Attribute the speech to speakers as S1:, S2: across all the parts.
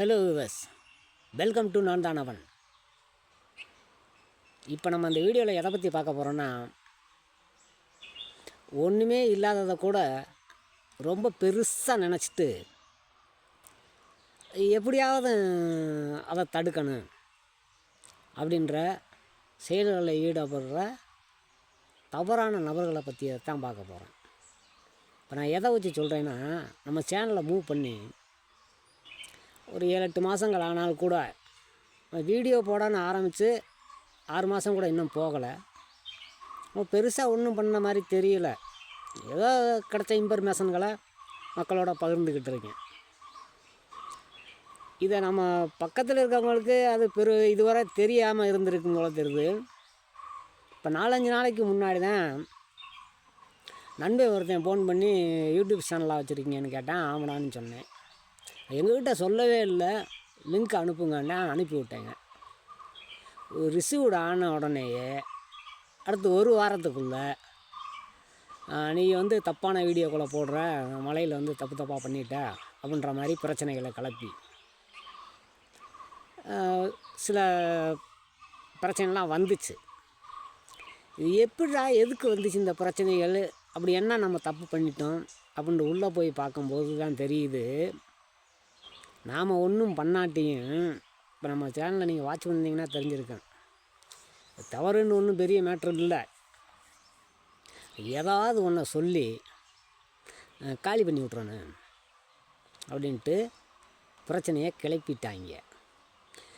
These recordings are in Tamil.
S1: ஹலோ விவஸ் வெல்கம் டு நான் தான் அவன் இப்போ நம்ம அந்த வீடியோவில் எதை பற்றி பார்க்க போகிறோன்னா ஒன்றுமே இல்லாததை கூட ரொம்ப பெருசாக நினச்சிட்டு எப்படியாவது அதை தடுக்கணும் அப்படின்ற செயல்களில் ஈடுபடுற தவறான நபர்களை பற்றி தான் பார்க்க போகிறேன் இப்போ நான் எதை வச்சு சொல்கிறேன்னா நம்ம சேனலை மூவ் பண்ணி ஒரு ஏழு எட்டு மாதங்கள் ஆனால் கூட வீடியோ போடான்னு ஆரம்பித்து ஆறு மாதம் கூட இன்னும் போகலை. பெருசாக ஒன்றும் பண்ண மாதிரி தெரியல. ஏதோ கிடைச்ச இன்ஃபர்மேஷன்களை மக்களோட பகிர்ந்துக்கிட்டு இருக்கேன். இதை நம்ம பக்கத்தில் இருக்கவங்களுக்கு அது பெரு இதுவரை தெரியாமல் இருந்திருக்கும் போல தெரியுது. இப்போ நாலஞ்சு நாளைக்கு முன்னாடி தான் நண்பன் ஒருத்தன் ஃபோன் பண்ணி யூடியூப் சேனலாக வச்சுருக்கீங்கன்னு கேட்டேன் ஆமாடான்னு சொன்னேன். எங்ககிட்ட சொல்லவே இல்லை. லிங்க் அனுப்புங்கன்னா அனுப்பி விட்டேங்க. ரிசீவ்டு ஆன உடனேயே அடுத்து ஒரு வாரத்துக்குள்ளே நீ வந்து தப்பான வீடியோக்குள்ளே போடுற மலையில் வந்து தப்பு தப்பாக பண்ணிட்ட அப்படின்ற மாதிரி பிரச்சனைகளை கிளப்பி சில பிரச்சனைலாம் வந்துச்சு. இது எப்படிடா எதுக்கு வந்துச்சு இந்த பிரச்சனைகள்? அப்படி என்ன நம்ம தப்பு பண்ணிட்டோம்? அப்படின்ட்டு உள்ளே போய் பார்க்கும்போது தான் தெரியுது. நாம் ஒன்றும் பண்ணாட்டியும் இப்போ நம்ம சேனலில் நீங்கள் வாட்ச் பண்ணிங்கன்னா தெரிஞ்சிருக்கேன் தவறுன்னு ஒன்றும் பெரிய மேட்ரு இல்லை. ஏதாவது ஒன்றை சொல்லி காலி பண்ணி விட்றானு அப்படின்ட்டு பிரச்சனையை கிளப்பிட்டாங்க.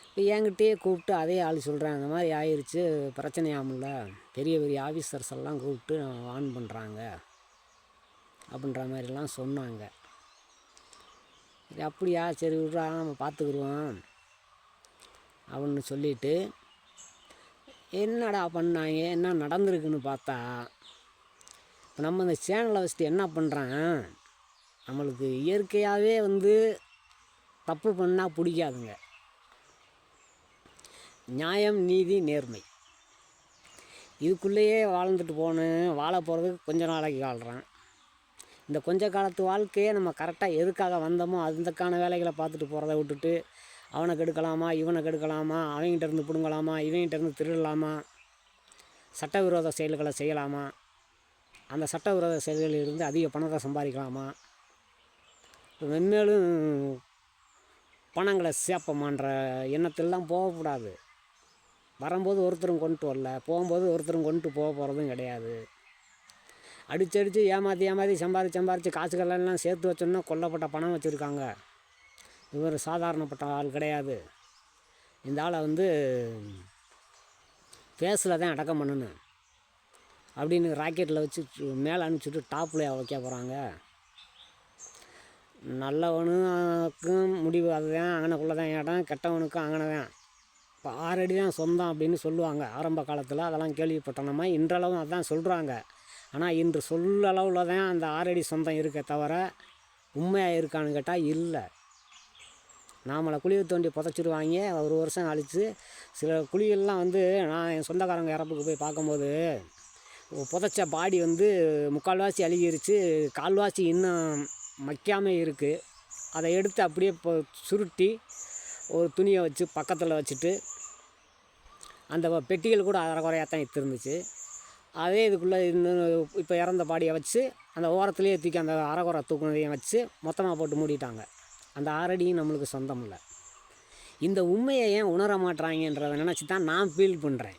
S1: இப்போ என்கிட்டயே கூப்பிட்டு அதே ஆள் சொல்கிறேன் அந்த மாதிரி ஆயிடுச்சு பிரச்சனையாமல பெரிய பெரிய ஆஃபீஸர்ஸ் எல்லாம் கூப்பிட்டு ஆன் பண்ணுறாங்க அப்படின்ற மாதிரிலாம் சொன்னாங்க. சரி அப்படியா? சரி விட்றா நம்ம பார்த்துக்குருவோம். அப்படின்னு சொல்லிட்டு என்னடா பண்ணாங்க? என்ன நடந்திருக்குன்னு பார்த்தா இப்போ நம்ம இந்த சேனலை வச்சுட்டு என்ன பண்ணுறான் நம்மளுக்கு இயற்கையாகவே வந்து தப்பு பண்ணால் பிடிக்காதுங்க. நியாயம் நீதி நேர்மை. இதுக்குள்ளேயே வாழ்ந்துட்டு போகணும். வாழ போகிறதுக்கு கொஞ்ச நாளைக்கு வாழ்கிறான் இந்த கொஞ்ச காலத்து வாழ்க்கையை நம்ம கரெக்டாக எதுக்காக வந்தோமோ அதுக்கான வேலைகளை பார்த்துட்டு போகிறத விட்டுட்டு அவனை கெடுக்கலாமா இவனை கெடுக்கலாமா அவங்ககிட்ட இருந்து பிடுங்கலாமா இவங்ககிட்ட இருந்து திருடலாமா சட்டவிரோத செயல்களை செய்யலாமா அந்த சட்டவிரோத செயல்களில் இருந்து அதிக பணத்தை சம்பாதிக்கலாமா மென்மேலும் பணங்களை சேப்பமான்ற எண்ணத்திலாம் போகக்கூடாது. வரும்போது ஒருத்தரும் கொண்டுட்டு வரல போகும்போது ஒருத்தரும் கொண்டுட்டு போக போகிறதும் கிடையாது. அடிச்சடிச்சு ஏமாற்றி ஏமாற்றி சம்பாதிச்சு சம்பாதிச்சு காசுகளெல்லாம் சேர்த்து வச்சோன்னா கொல்லப்பட்ட பணம் வச்சுருக்காங்க. இவர் சாதாரணப்பட்ட ஆள் கிடையாது. இந்த ஆளை வந்து ஃபேஸில் தான் அடக்கம் பண்ணணும். அப்படின்னு ராக்கெட்டில் வச்சு மேலே அனுப்பிச்சுட்டு டாப்பில் வைக்க போகிறாங்க நல்லவனுக்கும் முடிவு அதுதான். அங்கனக்குள்ளே தான் இடம் கெட்டவனுக்கும் அங்கன தான் இப்போ ஆறடி தான் சொந்தம் அப்படின்னு சொல்லுவாங்க ஆரம்ப காலத்தில். அதெல்லாம் கேள்விப்பட்டனமா இன்றளவும் அதான் சொல்கிறாங்க ஆனால் இன்று சொல்லளவில் தான் அந்த ஆறடி சொந்தம் இருக்கே தவிர உண்மையாக இருக்கான்னு கேட்டால் இல்லை. நாமளை குழியை தோண்டி புதைச்சிருவாங்க. ஒரு வருஷம் அழித்து சில குழிகள்லாம் வந்து நான் என் சொந்தக்காரங்க இறப்புக்கு போய் பார்க்கும்போது புதைச்ச பாடி வந்து முக்கால்வாசி அழுகிருச்சு. கால்வாசி இன்னும் மக்காமல் இருக்குது அதை எடுத்து அப்படியே இப்போ சுருட்டி ஒரு துணியை வச்சு பக்கத்தில் வச்சுட்டு அந்த பெட்டிகள் கூட அரைக்குறையாக தான் இருந்துச்சு அதே இதுக்குள்ளே இன்னும் இப்போ இறந்த பாடியை வச்சு அந்த ஓரத்துலேயே தூக்கி அந்த அரைகுறை தூக்குனதையும் வச்சு மொத்தமாக போட்டு மூடிட்டாங்க. அந்த ஆறடியும் நம்மளுக்கு சொந்தம் இல்லை. இந்த உண்மையை ஏன் உணர மாட்டுறாங்கன்றதை நினச்சி தான் நான் ஃபீல் பண்ணுறேன்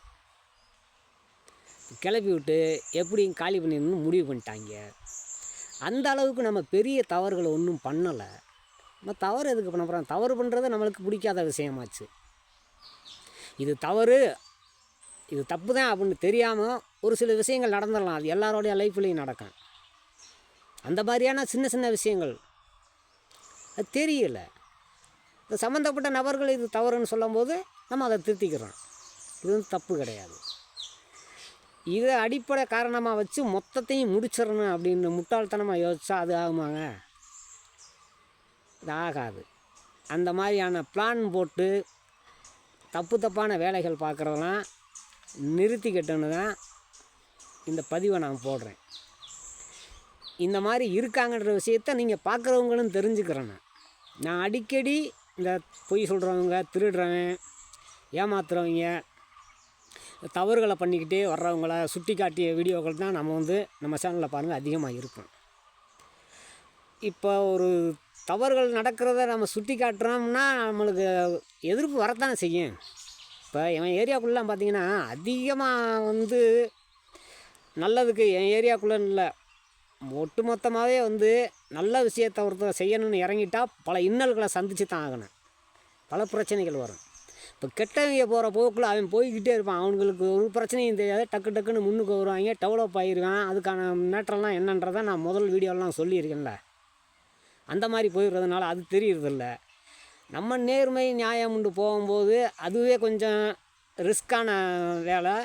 S1: கிளப்பி விட்டு எப்படி காலி பண்ணிடணும்னு முடிவு பண்ணிட்டாங்க. அந்த அளவுக்கு நம்ம பெரிய தவறுகளை ஒன்றும் பண்ணலை. நம்ம தவறு எதுக்கு பண்ண போகிறோம் தவறு பண்ணுறது நம்மளுக்கு பிடிக்காத விஷயமாச்சு. இது தவறு இது தப்பு தான் அப்படின்னு தெரியாமல் ஒரு சில விஷயங்கள் நடந்துடலாம். அது எல்லாரோடைய லைஃப்லேயும் நடக்கும். அந்த மாதிரியான சின்ன சின்ன விஷயங்கள். அது தெரியல. இந்த சம்மந்தப்பட்ட நபர்கள் இது தவறுன்னு சொல்லும்போது நம்ம அதை திருத்திக்கிறோம். இது வந்து தப்பு கிடையாது. இதை அடிப்படை காரணமாக வச்சு மொத்தத்தையும் முடிச்சிடணும் அப்படின்னு முட்டாள்தனமாக யோசிச்சா அது ஆகுமாங்க? இது ஆகாது. அந்த மாதிரியான பிளான் போட்டு தப்பு தப்பான வேலைகள் பார்க்குறதெல்லாம் நிறுத்திக்கிட்டோன்னு தான் இந்த பதிவை நான் போடுறேன். இந்த மாதிரி இருக்காங்கன்ற விஷயத்த நீங்கள் பார்க்குறவங்களும் தெரிஞ்சுக்கிறேன் நான். நான் அடிக்கடி இந்த பொய் சொல்கிறவங்க திருடுறவன் ஏமாத்துறவங்க தவறுகளை பண்ணிக்கிட்டே வர்றவங்கள சுட்டி காட்டிய வீடியோக்கள் தான் நம்ம வந்து நம்ம சேனலில் பாருங்கள் அதிகமாக இருக்கும். இப்போ ஒரு தவறுகள் நடக்கிறத நம்ம சுட்டி காட்டுறோம்னா நம்மளுக்கு எதிர்ப்பு வரத்தானே செய்யும். இப்போ என் ஏரியாக்குள்ளலாம் பார்த்தீங்கன்னா அதிகமாக வந்து நல்லதுக்கு என் ஏரியாக்குள்ளே இல்லை. ஒட்டு மொத்தமாகவே வந்து நல்ல விஷயத்தை ஒருத்தர் செய்யணும்னு இறங்கிட்டால் பல இன்னல்களை சந்திச்சு தான் ஆகணும். பல பிரச்சனைகள் வரும். இப்போ கெட்டவங்க போகிற போக்கில் அவன் போய்கிட்டே இருப்பான். அவங்களுக்கு ஒரு பிரச்சனையும் தெரியாது. டக்கு டக்குன்னு முன்னுக்கு வருவாங்க டெவலப் ஆகிருவான் அதுக்கான மேட்டர்லாம் என்னன்றதை நான் முதல் வீடியோலாம் சொல்லியிருக்கேன்ல. அந்த மாதிரி போயிடுறதுனால அது தெரியறதில்ல. நம்ம நேர்மை நியாயம்னு போகும்போது அதுவே கொஞ்சம் ரிஸ்க்கான வேலை.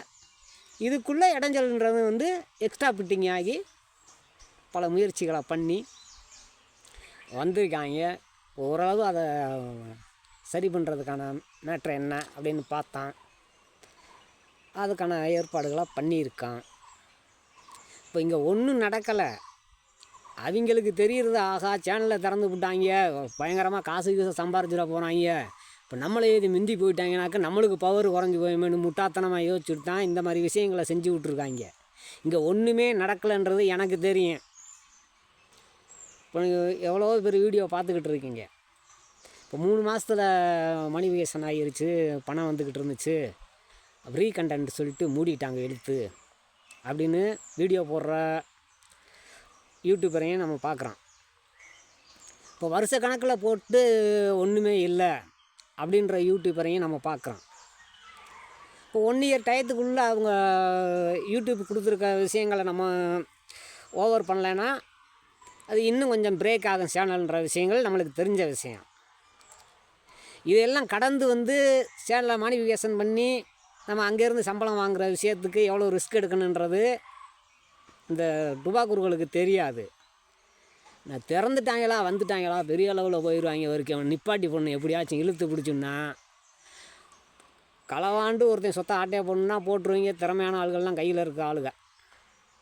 S1: இதுக்குள்ளே இடைஞ்சல்ன்றது வந்து எக்ஸ்ட்ரா ஃபிட்டிங் ஆகி பல முயற்சிகளை பண்ணி வந்திருக்காங்க. ஓரளவு அதை சரி பண்ணுறதுக்கான மேட்ரு என்ன அப்படின்னு பார்த்தான். அதுக்கான ஏற்பாடுகளை பண்ணியிருக்கான். இப்போ இங்கே ஒன்றும் நடக்கலை. அவங்களுக்கு தெரியுறது ஆகா சேனலை திறந்து விட்டாங்க. பயங்கரமாக காசு கீசு சம்பாரிச்சிட போகிறாங்க இப்போ நம்மளே இது மிந்தி போயிட்டாங்கனாக்கா நம்மளுக்கு பவர் குறைஞ்சி போயுமேனு முட்டாத்தனமாக யோசிச்சுட்டு தான் இந்த மாதிரி விஷயங்களை செஞ்சு விட்ருக்காங்க இங்கே ஒன்றுமே நடக்கலைன்றது எனக்கு தெரியும். இப்போ எவ்வளோ பேர் வீடியோ பார்த்துக்கிட்டு இருக்கீங்க. இப்போ மூணு மாதத்தில் மணிவிகேசன் ஆகிருச்சு பணம் வந்துக்கிட்டு இருந்துச்சு. ரீகண்டன்ட் சொல்லிட்டு மூடிட்டாங்க எடுத்து அப்படின்னு வீடியோ போடுற யூடியூபரையும் நம்ம பார்க்குறோம். இப்போ வருஷ கணக்கில் போட்டு ஒன்றுமே இல்லை அப்படின்ற யூடியூபரையும் நம்ம பார்க்குறோம். இப்போ ஒன் இயர் டயத்துக்குள்ளே அவங்க யூடியூப் கொடுத்துருக்க விஷயங்களை நம்ம ஓவர் பண்ணலைன்னா அது இன்னும் கொஞ்சம் பிரேக் ஆகும் சேனல்ன்ற விஷயங்கள் நம்மளுக்கு தெரிஞ்ச விஷயம். இதெல்லாம் கடந்து வந்து சேனலை மானிஃபிகேஷன் பண்ணி நம்ம அங்கேருந்து சம்பளம் வாங்குகிற விஷயத்துக்கு எவ்வளோ ரிஸ்க் எடுக்கணுன்றது இந்த டுபாக்கூர்களுக்கு தெரியாது. நான் திறந்துட்டாங்களா வந்துட்டாங்களா பெரிய அளவில் போயிடுவாங்க வரைக்கும் அவன் நிப்பாட்டி பொண்ணு எப்படியாச்சும் இழுத்து பிடிச்சுன்னா. களவாண்டு ஒருத்தன் சொத்தை ஆட்டையை போடணுன்னா போட்டுருவீங்க திறமையான ஆளுகள்லாம் கையில் இருக்க ஆளுங்க.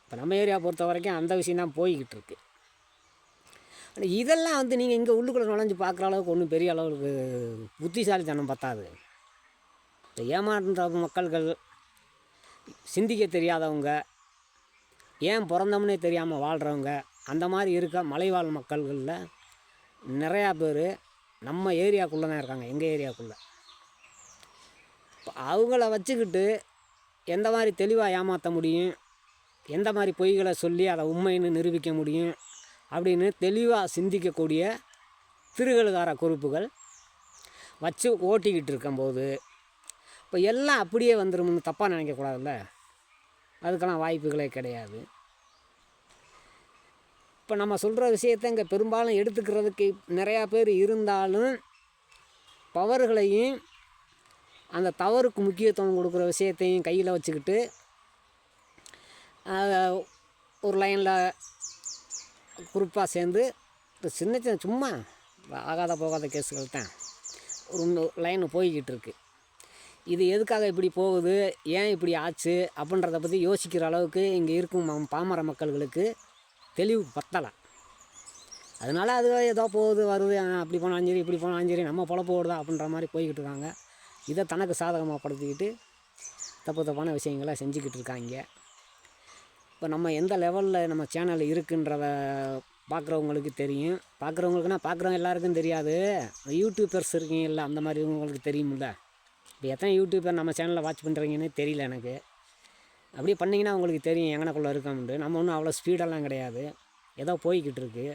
S1: இப்போ நம்ம ஏரியா பொறுத்த வரைக்கும் அந்த விஷயம் தான் போய்கிட்டு இருக்கு. ஆனால் இதெல்லாம் வந்து நீங்கள் இங்கே உள்ளுக்குள்ளே நுழைஞ்சு பார்க்குற அளவுக்கு ஒன்றும் பெரிய அளவுக்கு புத்திசாலித்தனம் பத்தாது. இந்த ஏமாற்ற மக்கள்கள் சிந்திக்க தெரியாதவங்க ஏன் பிறந்தோம்னே தெரியாமல் வாழ்கிறவங்க அந்த மாதிரி இருக்க மலைவாழ் மக்கள்களில் நிறையா பேர் நம்ம ஏரியாக்குள்ளே தான் இருக்காங்க எங்கள் ஏரியாக்குள்ளே. இப்போ அவங்கள வச்சுக்கிட்டு எந்த மாதிரி தெளிவாக ஏமாற்ற முடியும் எந்த மாதிரி பொய்களை சொல்லி அதை உண்மைன்னு நிரூபிக்க முடியும் அப்படின்னு தெளிவாக சிந்திக்கக்கூடிய திருகழுகார குறிப்புகள் வச்சு ஓட்டிக்கிட்டு இருக்கும்போது இப்போ எல்லாம் அப்படியே வந்துரும்னு தப்பாக நினைக்கக்கூடாதுல்ல அதுக்கெல்லாம் வாய்ப்புகளே கிடையாது. இப்போ நம்ம சொல்கிற விஷயத்தை இங்கே பெரும்பாலும் எடுத்துக்கிறதுக்கு நிறையா பேர் இருந்தாலும் பவர்களையும் அந்த தவறுக்கு முக்கியத்துவம் கொடுக்குற விஷயத்தையும் கையில் வச்சுக்கிட்டு ஒரு லைனில் குரூப்பாக சேர்ந்து சின்ன சின்ன சும்மா ஆகாத போகாத கேஸுகள் தான் ஒரு லைனு போய்கிட்டு இருக்குது இது எதுக்காக இப்படி போகுது? ஏன் இப்படி ஆச்சு? அப்படின்றத பற்றி யோசிக்கிற அளவுக்கு இங்கே இருக்கும் பாமர மக்கள்களுக்கு தெளிவு பத்தலை. அதனால அது ஏதோ போகுது வருது ஆ, அப்படி போனாலும் சரி இப்படி போனாலும் சரி நம்ம பொழப்பு ஓடுதா? அப்படின்ற மாதிரி போய்கிட்டு இருக்காங்க. இதை தனக்கு சாதகமாக படுத்திக்கிட்டு தப்பு தப்பான விஷயங்களை செஞ்சுக்கிட்டு இருக்காங்க. இப்போ நம்ம எந்த லெவலில் நம்ம சேனல் இருக்குன்றத பார்க்குறவங்களுக்கு தெரியும். பார்க்குறவங்களுக்குன்னா பார்க்குறவங்க எல்லாருக்கும் தெரியாது. யூடியூபர்ஸ் இருக்கீங்கல்ல அந்த மாதிரி உங்களுக்கு தெரியுமில்ல இப்போ எத்தனை யூடியூபர் நம்ம சேனலில் வாட்ச் பண்ணுறீங்கன்னு தெரியல எனக்கு. அப்படியே பண்ணிங்கன்னா உங்களுக்கு தெரியும் எங்கனக்குள்ளே இருக்கோம்ன்ட்டு. நம்ம ஒன்றும் அவ்வளோ ஸ்பீடெல்லாம் கிடையாது. ஏதோ போய்கிட்டு இருக்கு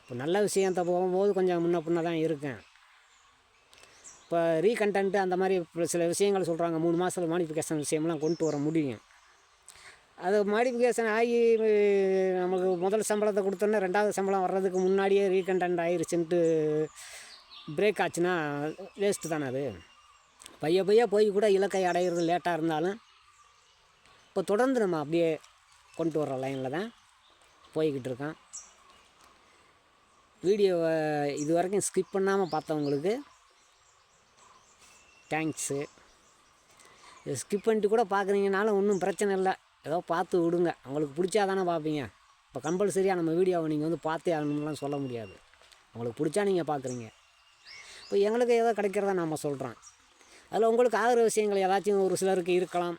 S1: இப்போ நல்ல விஷயத்த போகும்போது கொஞ்சம் முன்ன பின்ன தான் இருக்கேன். இப்போ ரீகண்டன்ட்டு அந்த மாதிரி சில விஷயங்கள் சொல்கிறாங்க மூணு மாதத்தில் மாடிஃபிகேஷன் விஷயம்லாம் கொண்டு வர முடியும். அது மாடிஃபிகேஷன் ஆகி நமக்கு முதல் சம்பளத்தை கொடுத்தோன்னே ரெண்டாவது சம்பளம் வர்றதுக்கு முன்னாடியே ரீகண்டன்ட் ஆகிருச்சுன்ட்டு பிரேக் ஆச்சுன்னா வேஸ்ட்டு தானே அது? பைய பைய போய் கூட இலக்கை அடையிறது லேட்டாக இருந்தாலும் இப்போ தொடர்ந்து நம்ம அப்படியே கொண்டு வர்ற லைனில் தான் போய்கிட்டு இருக்கோம். வீடியோவை இது வரைக்கும் ஸ்கிப் பண்ணாமல் பார்த்தவங்களுக்கு தேங்க்ஸு இதை ஸ்கிப் பண்ணிட்டு கூட பார்க்குறீங்கனாலும் ஒன்றும் பிரச்சனை இல்லை. ஏதோ பார்த்து விடுங்க. உங்களுக்கு பிடிச்சா தானே பார்ப்பீங்க. இப்போ கம்பல்சரியாக நம்ம வீடியோவை நீங்கள் வந்து பார்த்தே ஆகணும்லாம் சொல்ல முடியாது. உங்களுக்கு பிடிச்சா நீங்கள் பார்க்குறீங்க. இப்போ எங்களுக்கு ஏதோ கிடைக்கிறத நாம் சொல்கிறோம் அதில் உங்களுக்கு ஆகிற விஷயங்கள் ஏதாச்சும் ஒரு சிலருக்கு இருக்கலாம்.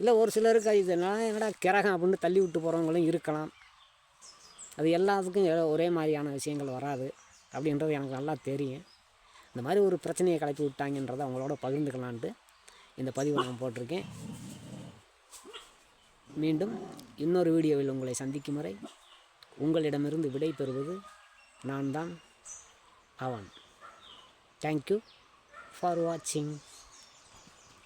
S1: இல்லை ஒரு சிலருக்கு இதனால் என்னடா கிரகம் அப்படின்னு தள்ளி விட்டு போகிறவங்களும் இருக்கலாம். அது எல்லாத்துக்கும் ஒரே மாதிரியான விஷயங்கள் வராது அப்படின்றது எனக்கு நல்லா தெரியும். இந்த மாதிரி ஒரு பிரச்சனையை கிளப்பி விட்டாங்கன்றதை அவங்களோட பகிர்ந்துக்கலான்ட்டு இந்த பதிவை நான் போட்டிருக்கேன். மீண்டும் இன்னொரு வீடியோவில் உங்களை சந்திக்கும் வரை உங்களிடமிருந்து விடை பெறுவது நான் தான் அவன் தேங்க்யூ for watching.